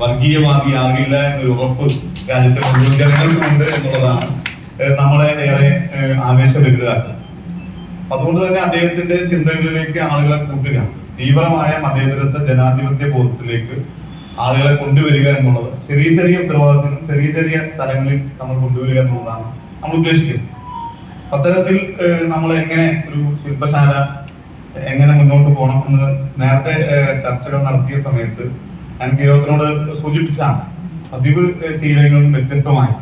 വർഗീയവാദിയാകില്ല എന്നൊരു ഉറപ്പ് രാജ്യത്തെ മുഴുവൻ ജനങ്ങൾക്കുണ്ട് എന്നുള്ളതാണ്. നമ്മളെ ഏറെ ആവേശഭരിതരാക്കുന്നത് അതുകൊണ്ട് തന്നെ അദ്ദേഹത്തിന്റെ ചിന്തകളിലേക്ക് ആളുകളെ കൂട്ടുക. തീവ്രമായ മതേതരത്വ ജനാധിപത്യ ബോധത്തിലേക്ക് ആളുകളെ കൊണ്ടുവരിക എന്നുള്ളത് ചെറിയ ചെറിയ ഉത്തരവാദിത്തങ്ങളും ചെറിയ ചെറിയ തലങ്ങളിൽ നമ്മൾ കൊണ്ടുവരിക എന്നുള്ളതാണ് നമ്മൾ ഉദ്ദേശിക്കുന്നത്. അത്തരത്തിൽ നമ്മൾ എങ്ങനെ ഒരു ശില്പശാല എങ്ങനെ മുന്നോട്ട് പോകണം എന്ന് നേരത്തെ ചർച്ചകൾ നടത്തിയ സമയത്ത് ഞാൻ കേരളത്തിനോട് സൂചിപ്പിച്ചാണ് പതിവ് ശീലങ്ങളും വ്യത്യസ്തമായി.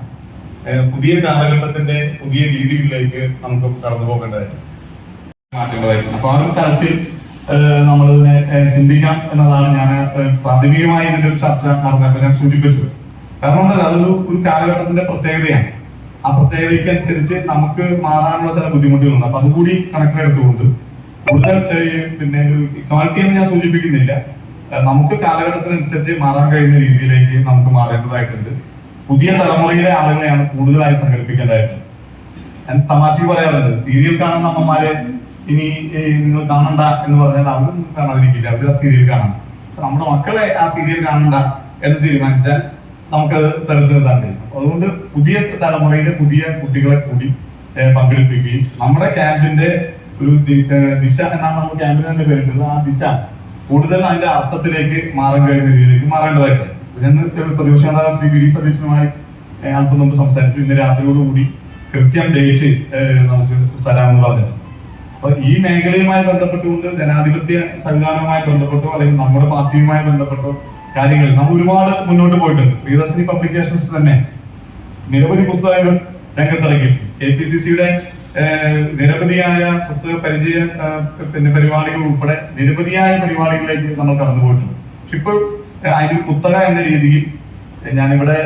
പുതിയ കാലഘട്ടത്തിന്റെ പുതിയ രീതികളിലേക്ക് നമുക്ക് കടന്നു പോകേണ്ടതായിരുന്നു മാറ്റേണ്ടതായിരുന്നു അപ്പൊ ആ ഒരു തലത്തിൽ നമ്മളിതിനെ ചിന്തിക്കാം എന്നതാണ് ഞാൻ പ്രാഥമികമായി ഇതിന്റെ ഒരു ചർച്ച നടന്നപ്പോൾ ഞാൻ സൂചിപ്പിച്ചത്. കാരണം അതൊരു ഒരു കാലഘട്ടത്തിന്റെ പ്രത്യേകതയാണ്. ആ പ്രത്യേകതയ്ക്ക് അനുസരിച്ച് നമുക്ക് മാറാനുള്ള ചില ബുദ്ധിമുട്ടുകളുണ്ട്. അപ്പൊ അതുകൂടി കണക്കിലെടുത്തുകൊണ്ട് കൂടുതൽ പിന്നെ ഒരു ഇക്വാലിറ്റി എന്ന് ഞാൻ സൂചിപ്പിക്കുന്നില്ല. നമുക്ക് കാലഘട്ടത്തിനനുസരിച്ച് മാറാൻ കഴിയുന്ന രീതിയിലേക്ക് നമുക്ക് മാറേണ്ടതായിട്ടുണ്ട്. പുതിയ തലമുറയിലെ ആളുകളെയാണ് കൂടുതലായി സംഘടിപ്പിക്കേണ്ടതായിട്ടുള്ളത് ഞാൻ തമാശക്ക് പറയാറുണ്ട് സീരിയൽ കാണുന്ന അമ്മമാരെ ഇനി നിങ്ങൾ കാണണ്ട എന്ന് പറഞ്ഞാൽ അവരും കാണാതിരിക്കില്ല. അവർ ആ സീരിയൽ കാണണം. നമ്മുടെ മക്കളെ ആ സീരിയൽ കാണണ്ട എന്ന് തീരുമാനിച്ചാൽ നമുക്ക് തരത്തിലെത്താൻ കഴിയും. അതുകൊണ്ട് പുതിയ തലമുറയിലെ പുതിയ കുട്ടികളെ കൂടി പങ്കെടുപ്പിക്കുകയും നമ്മുടെ ക്യാമ്പിന്റെ ഒരു ദിശ എന്നാണ് നമ്മൾ ക്യാമ്പിന് തന്നെ പേരിട്ടുള്ളത്. ആ ദിശ കൂടുതൽ അതിന്റെ അർത്ഥത്തിലേക്ക് മാറാൻ കഴിയുന്ന രീതിയിലേക്ക് മാറേണ്ടതായിട്ടുണ്ട്. ഞാൻ പ്രതിപക്ഷ നേതാവ് ശ്രീ വി ഡി സതീശനുമായി അല്പം നമ്മൾ സംസാരിച്ചു. ഇന്ന് രാത്രിയോടുകൂടി കൃത്യം ഡേറ്റ് നമുക്ക് തരാമെന്ന് പറഞ്ഞു അപ്പൊ ഈ മേഖലയുമായി ബന്ധപ്പെട്ടുകൊണ്ട് ജനാധിപത്യ സംവിധാനവുമായി ബന്ധപ്പെട്ടോ അല്ലെങ്കിൽ നമ്മുടെ പാർട്ടിയുമായി ബന്ധപ്പെട്ടോ കാര്യങ്ങൾ നമ്മൾ ഒരുപാട് മുന്നോട്ട് പോയിട്ടുണ്ട്. പ്രിയദർശിനി പബ്ലിക്കേഷൻസ് തന്നെ നിരവധി പുസ്തകങ്ങൾ രംഗത്തിറക്കി കെ പി സി സിയുടെ നിരവധിയായ പുസ്തക പരിചയ പിന്നെ പരിപാടികൾ ഉൾപ്പെടെ നിരവധിയായ പരിപാടികളിലേക്ക് നമ്മൾ കടന്നു പോയിട്ടുണ്ട്. പക്ഷെ ഇപ്പോൾ അതിന് കുത്തക എന്ന രീതിയിൽ ഞാനിവിടെ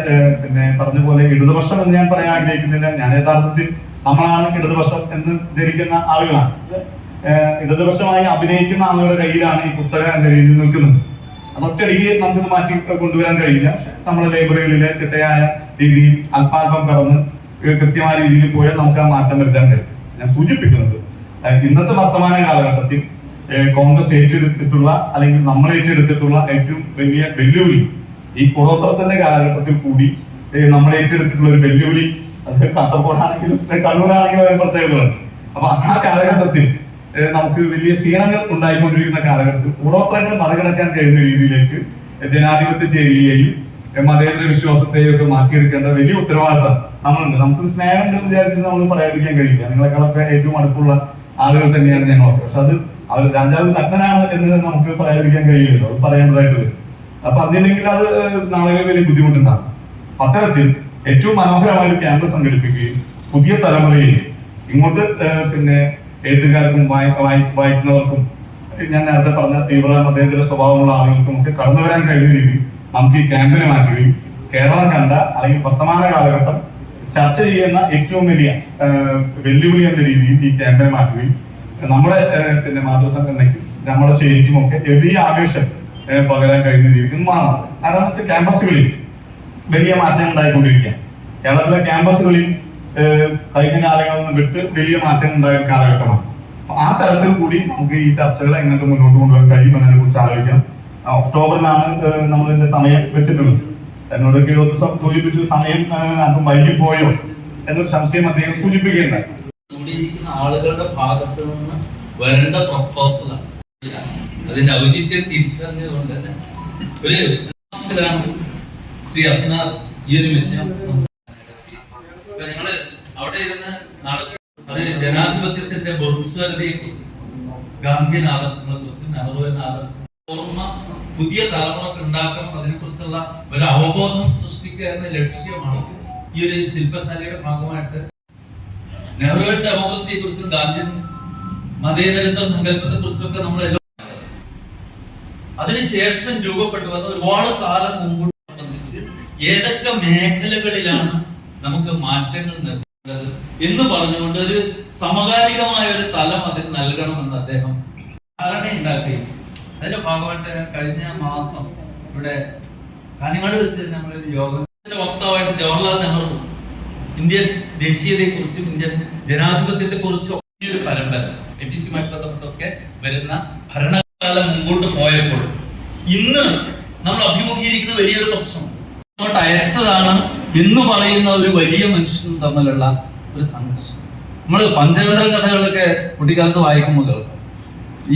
പിന്നെ പറഞ്ഞ പോലെ ഇടതുപക്ഷം എന്ന് ഞാൻ പറയാൻ ആഗ്രഹിക്കുന്നില്ല. ഞാൻ യഥാർത്ഥത്തിൽ നമ്മളാണ് ഇടതുപക്ഷം എന്ന് ധരിക്കുന്ന ആളുകളാണ്. ഇടതുപക്ഷമായി അഭിനയിക്കുന്ന ആളുകളുടെ കയ്യിലാണ് ഈ കുത്തക എന്ന രീതിയിൽ നിൽക്കുന്നത്. അതൊറ്റടിക്ക് നമുക്കിത് മാറ്റി കൊണ്ടുവരാൻ കഴിയില്ല. നമ്മുടെ ലൈബ്രറികളിലെ ചിട്ടയായ രീതിയിൽ അല്പാൽപം കടന്ന് കൃത്യമായ രീതിയിൽ പോയാൽ നമുക്ക് ആ മാറ്റം വരുത്താൻ കഴിയും. ഞാൻ സൂചിപ്പിക്കുന്നത് ഇന്നത്തെ വർത്തമാന കാലഘട്ടത്തിൽ കോൺഗ്രസ് ഏറ്റെടുത്തിട്ടുള്ള അല്ലെങ്കിൽ നമ്മൾ ഏറ്റെടുത്തിട്ടുള്ള ഏറ്റവും വലിയ വെല്ലുവിളി ഈ കുടോത്രത്തിന്റെ കാലഘട്ടത്തിൽ കൂടി നമ്മൾ ഏറ്റെടുത്തിട്ടുള്ള ഒരു വെല്ലുവിളി അത് കാസർഗോഡാണെങ്കിലും കണ്ണൂരാണെങ്കിലും ഒരു പ്രത്യേകതയുണ്ട് അപ്പൊ ആ കാലഘട്ടത്തിൽ നമുക്ക് വലിയ ക്ഷീണങ്ങൾ ഉണ്ടായിക്കൊണ്ടിരിക്കുന്ന കാലഘട്ടത്തിൽ കുടോത്രങ്ങൾ മറികടക്കാൻ കഴിയുന്ന രീതിയിലേക്ക് ജനാധിപത്യ ചേരുകയും ഏഹ്, മതേതര വിശ്വാസത്തെയും ഒക്കെ മാറ്റിയെടുക്കേണ്ട വലിയ ഉത്തരവാദിത്തം നമ്മളുണ്ട്. നമുക്ക് സ്നേഹം ഉണ്ടെന്ന് വിചാരിച്ചിട്ട് നമ്മൾ പറയാതിരിക്കാൻ കഴിയില്ല. നിങ്ങളെക്കാളൊക്കെ ഏറ്റവും അടുപ്പുള്ള ആളുകൾ തന്നെയാണ് ഞങ്ങളൊക്കെ. പക്ഷെ അത് അവർ രാജാവ് നഗ്നനാണ് എന്ന് നമുക്ക് പറയാതിരിക്കാൻ കഴിയില്ലല്ലോ. അത് പറയേണ്ടതായിട്ട് വരും അപ്പൊ അതില്ലെങ്കിൽ അത് നാളെ വലിയ ബുദ്ധിമുട്ടുണ്ടാകും. അത്തരത്തിൽ ഏറ്റവും മനോഹരമായ ഒരു ക്യാമ്പ് സംഘടിപ്പിക്കുകയും പുതിയ തലമുറയിൽ ഇങ്ങോട്ട് പിന്നെ എഴുത്തുകാർക്കും വായി- വായി- വായിക്കുന്നവർക്കും ഞാൻ നേരത്തെ പറഞ്ഞ തീവ്ര മതേതര സ്വഭാവമുള്ള ആളുകൾക്കും ഒക്കെ കടന്നു വരാൻ കഴിയുന്ന രീതിയിൽ നമുക്ക് ഈ ക്യാമ്പിനെ മാറ്റുകയും കേരളം കണ്ട അല്ലെങ്കിൽ വർത്തമാന കാലഘട്ടം ചർച്ച ചെയ്യുന്ന ഏറ്റവും വലിയ വെല്ലുവിളി എന്ന രീതിയിൽ ഈ ക്യാമ്പിനെ മാറ്റുകയും നമ്മുടെ പിന്നെ മാതൃസംഘടനയ്ക്കും നമ്മുടെ ശരിക്കും ഒക്കെ വലിയ ആവേശം പകരാൻ കഴിയുന്ന രീതിയിൽ മാറണം അതാണത്തെ ക്യാമ്പസുകളിൽ വലിയ മാറ്റം ഉണ്ടായിക്കൊണ്ടിരിക്കുക കേരളത്തിലെ ക്യാമ്പസുകളിൽ കഴിഞ്ഞ കാലങ്ങളിൽ നിന്ന് വിട്ട് വലിയ മാറ്റം ഉണ്ടായ കാലഘട്ടമാണ്. ആ തരത്തിൽ കൂടി നമുക്ക് ഈ ചർച്ചകളെ എങ്ങനെ മുന്നോട്ട് കൊണ്ടുപോകാൻ കഴിയും എന്നതിനെ കുറിച്ച് ആലോചിക്കാം. ഒക്ടോബറിലാണ് നമ്മൾ ഇതിന്റെ സമയം വെച്ചിട്ടുള്ളത്. എന്നോട് കിഴത്ത് സൂചിപ്പിച്ചു സമയം ഏഹ്, വൈകി പോയോ എന്നൊരു സംശയം അദ്ദേഹം സൂചിപ്പിക്കുകയുണ്ടായി. കൂടിയിരിക്കുന്ന ആളുകളുടെ ഭാഗത്ത് നിന്ന് വരേണ്ട പ്രപ്പോസലാണ് അതിന്റെ ഔചിത്യം തിരിച്ചറിഞ്ഞതുകൊണ്ട് തന്നെ ഒരു ശ്രീ അസന ഈ ഒരു വിഷയം ഞങ്ങൾ അവിടെ ഇരുന്ന് അത് ജനാധിപത്യത്തിന്റെ ബഹുസ്വരതയെ കുറിച്ച് ഗാന്ധിയൻ ആദർശങ്ങളെ കുറിച്ചും നെഹ്റുവിന്റെ ആദർശം ഓർമ്മ പുതിയ തലമുറയ്ക്ക് ഉണ്ടാക്കണം അതിനെ കുറിച്ചുള്ള ഒരു അവബോധം സൃഷ്ടിക്കുക എന്ന ലക്ഷ്യമാണ് ഈ ഒരു ശില്പശാലയുടെ ഭാഗമായിട്ട് നെഹ്റു ഡെമോക്രസിയെ കുറിച്ചും ഗാന്ധിയൻ മതേതരത്വ സങ്കല്പത്തെ കുറിച്ചൊക്കെ നമ്മൾ അതിനുശേഷം രൂപപ്പെട്ടു വന്ന ഒരുപാട് കാലം മുമ്പ് സംബന്ധിച്ച് ഏതൊക്കെ മേഖലകളിലാണ് നമുക്ക് മാറ്റങ്ങൾ നിർത്തേണ്ടത് എന്ന് പറഞ്ഞുകൊണ്ട് ഒരു സമകാലികമായ ഒരു തലം അതിന് നൽകണമെന്ന് അദ്ദേഹം ധാരണ. അതിന്റെ ഭാഗമായിട്ട് കഴിഞ്ഞ മാസം ഇവിടെ കാഞ്ഞങ്ങാട് വെച്ച് നമ്മളൊരു യോഗം വക്താവായിട്ട് ജവഹർലാൽ നെഹ്റു ഇന്ത്യൻ ദേശീയതയെ കുറിച്ചും ഇന്ത്യൻ ജനാധിപത്യത്തെ കുറിച്ചും ഒരു പരമ്പര എ ടി സിയുമായി ബന്ധപ്പെട്ടൊക്കെ വരുന്ന ഭരണകാലം മുമ്പോട്ട് പോയപ്പോൾ ഇന്ന് നമ്മൾ അഭിമുഖീകരിക്കുന്ന വലിയൊരു പ്രശ്നം. അയച്ചതാണ് എന്ന് പറയുന്ന ഒരു വലിയ മനുഷ്യനും തമ്മിലുള്ള ഒരു സംഘർഷം. നമ്മൾ പഞ്ചതന്ത്ര കഥകളൊക്കെ കുട്ടിക്കാലത്ത് വായിക്കുമ്പോൾ കേൾക്കാം.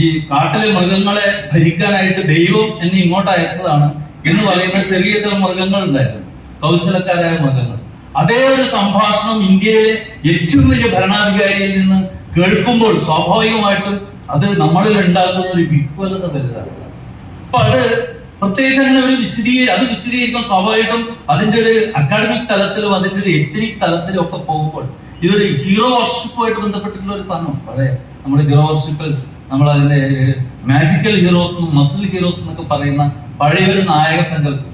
ഈ കാട്ടിലെ മൃഗങ്ങളെ ഭരിക്കാനായിട്ട് ദൈവം എന്നെ ഇങ്ങോട്ട് അയച്ചതാണ് എന്ന് പറയുന്ന ചെറിയ ചില മൃഗങ്ങൾ ഉണ്ടായിരുന്നു. കൗശലക്കാരായ മൃഗങ്ങൾ. അതേ ഒരു സംഭാഷണം ഇന്ത്യയിലെ ഏറ്റവും വലിയ ഭരണാധികാരിയിൽ നിന്ന് കേൾക്കുമ്പോൾ സ്വാഭാവികമായിട്ടും അത് നമ്മളിൽ ഉണ്ടാക്കുന്ന ഒരു വിഹ്വലത വലുതാണ്. അപ്പൊ അത് പ്രത്യേകിച്ച് അങ്ങനെ ഒരു വിശദീകരി അത് വിശദീകരിക്കാൻ സ്വാഭാവികമായിട്ടും അതിന്റെ ഒരു അക്കാഡമിക് തലത്തിലും അതിന്റെ ഒരു എത്നിക് തലത്തിലും ഒക്കെ പോകുമ്പോൾ ഇതൊരു ഹീറോ വർഷിപ്പുമായിട്ട് ബന്ധപ്പെട്ടിട്ടുള്ള ഒരു സാധനം പഴയ നമ്മുടെ ഹീറോ വർഷിപ്പിൽ നമ്മൾ അതിന്റെ മാജിക്കൽ ഹീറോസ് മസിൽ ഹീറോസ് എന്നൊക്കെ പറയുന്ന പഴയൊരു നായക സങ്കല്പം.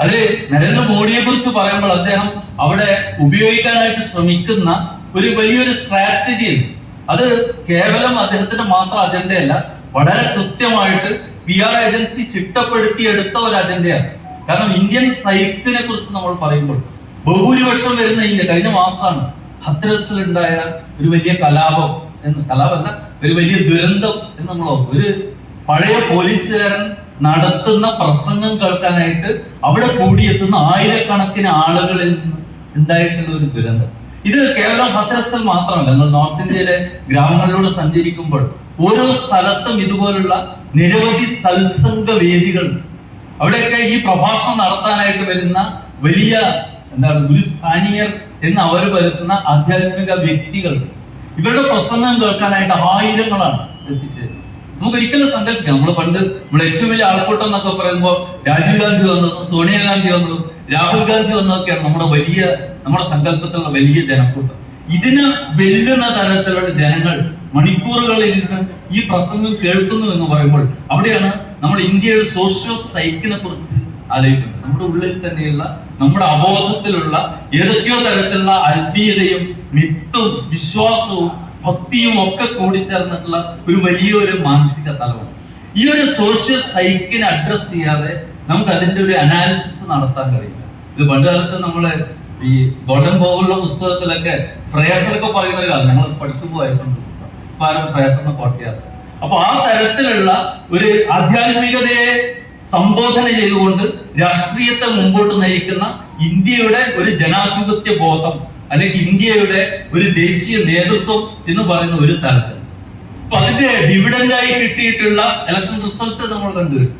അതിൽ നരേന്ദ്രമോദിയെ കുറിച്ച് പറയുമ്പോൾ അദ്ദേഹം അവിടെ ഉപയോഗിക്കാനായിട്ട് ശ്രമിക്കുന്ന ഒരു വലിയൊരു സ്ട്രാറ്റജി ഉണ്ട്. അത് കേവലം അദ്ദേഹത്തിന്റെ മാത്രം അജണ്ടയല്ല വളരെ കൃത്യമായിട്ട് പി ആർ ഏജൻസി ചിട്ടപ്പെടുത്തിയെടുത്ത ഒരു അജണ്ടയാണ്. കാരണം ഇന്ത്യൻ സൈക്കിനെ കുറിച്ച് നമ്മൾ പറയുമ്പോൾ ബഹുഭൂരിപക്ഷം വരുന്ന ഇന്ത്യ കഴിഞ്ഞ മാസമാണ്. ഹത്രസിൽ ഉണ്ടായ ഒരു വലിയ കലാപം. എന്ന് കലാപമല്ല ഒരു വലിയ ദുരന്തം എന്ന് നമ്മൾ ഒരു പഴയ പോലീസുകാരൻ നടത്തുന്ന പ്രസംഗം കേൾക്കാനായിട്ട് അവിടെ കൂടിയെത്തുന്ന ആയിരക്കണക്കിന് ആളുകളിൽ ഉണ്ടായിട്ടുള്ള ഒരു ദുരന്തം. ഇത് കേവലം ഭദ്രസ്ഥൽ മാത്രമല്ല നിങ്ങൾ നോർത്ത് ഇന്ത്യയിലെ ഗ്രാമങ്ങളിലൂടെ സഞ്ചരിക്കുമ്പോൾ ഓരോ സ്ഥലത്തും ഇതുപോലുള്ള നിരവധി സത്സംഗ വേദികൾ അവിടെയൊക്കെ ഈ പ്രഭാഷണം നടത്താനായിട്ട് വരുന്ന വലിയ എന്താണ് ഗുരുസ്ഥാനീയർ എന്ന് അവർ വരുത്തുന്ന ആധ്യാത്മിക വ്യക്തികൾ ഇവരുടെ പ്രസംഗം കേൾക്കാനായിട്ട് ആയിരങ്ങളാണ് എത്തിച്ചേരുന്നത് നമുക്ക് ഒരിക്കലും സങ്കല്പിക്കാം. നമ്മൾ പണ്ട് നമ്മൾ ഏറ്റവും വലിയ ആൾക്കൂട്ടം എന്നൊക്കെ പറയുമ്പോൾ രാജീവ് ഗാന്ധി വന്നതും സോണിയാഗാന്ധി വന്നതും രാഹുൽ ഗാന്ധി വന്നതൊക്കെയാണ് നമ്മുടെ വലിയ നമ്മുടെ സങ്കല്പത്തിലുള്ള വലിയ ജനക്കൂട്ടം. ഇതിന് വെല്ലുന്ന തരത്തിലുള്ള ജനങ്ങൾ മണിക്കൂറുകളിൽ നിന്ന് ഈ പ്രസംഗം കേൾക്കുന്നു എന്ന് പറയുമ്പോൾ അവിടെയാണ് നമ്മൾ ഇന്ത്യയുടെ സോഷ്യോ സൈക്കിനെ കുറിച്ച് ആലോചിക്കുന്നത് നമ്മുടെ ഉള്ളിൽ തന്നെയുള്ള നമ്മുടെ അബോധത്തിലുള്ള ഏതൊക്കെയോ തരത്തിലുള്ള ആത്മീയതയും മിത്തും വിശ്വാസവും ഭക്തിയും ഒക്കെ കൂടി ചേർന്നിട്ടുള്ള ഒരു വലിയൊരു മാനസിക തലമാണ് ഈ ഒരു സോഷ്യൽ സൈക്കിനെ അഡ്രസ് ചെയ്യാതെ നമുക്ക് അതിന്റെ ഒരു അനാലിസിസ് നടത്താൻ കഴിയില്ല. ഇത് പണ്ട് കാലത്ത് നമ്മൾ ഈ ഗോഡൻ ബോബുള്ള പുസ്തകത്തിലൊക്കെ ഫ്രേസറൊക്കെ പറയുന്ന ഒരു കാലം. ഞങ്ങൾ പഠിക്കുമ്പോൾ വായിച്ചുകൊണ്ട് പുസ്തകം. ഫ്രേസറിനെ അപ്പൊ ആ തരത്തിലുള്ള ഒരു ആധ്യാത്മികതയെ സംബോധന ചെയ്തുകൊണ്ട് രാഷ്ട്രീയത്തെ മുമ്പോട്ട് നയിക്കുന്ന ഇന്ത്യയുടെ ഒരു ജനാധിപത്യ ബോധം അല്ലെങ്കിൽ ഇന്ത്യയുടെ ഒരു ദേശീയ നേതൃത്വം എന്ന് പറയുന്ന ഒരു തലത്തിൽ. അപ്പൊ അതിന്റെ ഡിവിഡൻഡായി കിട്ടിയിട്ടുള്ള ഇലക്ഷൻ റിസൾട്ട് നമ്മൾ കണ്ടുവരും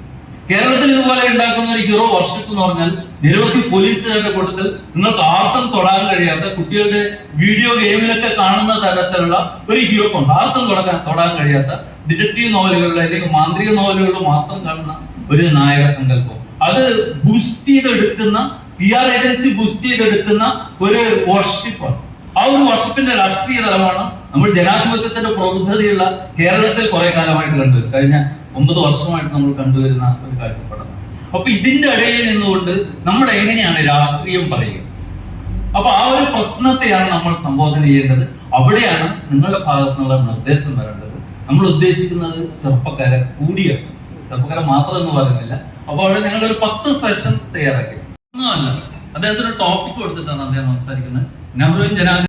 കേരളത്തിൽ ഇതുപോലെ ഉണ്ടാക്കുന്ന ഒരു ഹീറോ വർഷിപ്പ് എന്ന് പറഞ്ഞാൽ നിരവധി പോലീസുകാരുടെ കൂട്ടത്തിൽ നിങ്ങൾക്ക് ആർക്കും തൊടാൻ കഴിയാത്ത കുട്ടികളുടെ വീഡിയോ ഗെയിമിലൊക്കെ കാണുന്ന തരത്തിലുള്ള ഒരു ഹീറോ ഉണ്ട്. ആർക്കും തുടക്കാൻ തൊടാൻ കഴിയാത്ത ഡിറ്റക്റ്റീവ് നോവലുകളിലെ അല്ലെങ്കിൽ മാന്ത്രിക നോവലുകളിൽ മാത്രം കാണുന്ന ഒരു നായക സങ്കല്പം. അത് ബൂസ്റ്റ് ചെയ്തെടുക്കുന്ന പി ആർ ഏജൻസി ബൂസ്റ്റ് ചെയ്തെടുക്കുന്ന ഒരു വർഷിപ്പാണ് ആ ഒരു വർഷത്തിന്റെ രാഷ്ട്രീയ തലമാണ് നമ്മൾ ജനാധിപത്യത്തിന്റെ പ്രബുദ്ധതയുള്ള കേരളത്തിൽ കുറെ കാലമായിട്ട് കണ്ടുവരും കഴിഞ്ഞ ഒമ്പത് വർഷമായിട്ട് നമ്മൾ കണ്ടുവരുന്ന ഒരു കാഴ്ചപ്പാടാണ്. അപ്പൊ ഇതിന്റെ ഇടയിൽ നിന്നുകൊണ്ട് നമ്മൾ എങ്ങനെയാണ് രാഷ്ട്രീയം പറയുക? അപ്പൊ ആ ഒരു പ്രശ്നത്തെയാണ് നമ്മൾ സംബോധന ചെയ്യേണ്ടത്. അവിടെയാണ് നിങ്ങളുടെ ഭാഗത്തു നിന്നുള്ള നിർദ്ദേശം വരേണ്ടത്. നമ്മൾ ഉദ്ദേശിക്കുന്നത് ചെറുപ്പക്കാരെ കൂടിയാണ്. ചെറുപ്പക്കാരെ മാത്രം എന്ന് പറയുന്നില്ല. അപ്പൊ അവിടെ ഞങ്ങൾ ഒരു പത്ത് സെഷൻസ് തയ്യാറാക്കി. ഒന്നുമല്ല. അദ്ദേഹത്തിന് ടോപ്പിക് കൊടുത്തിട്ടാണ് അദ്ദേഹം സംസാരിക്കുന്നത്. നെഹ്റുവിൻ ജനാധിപത്യ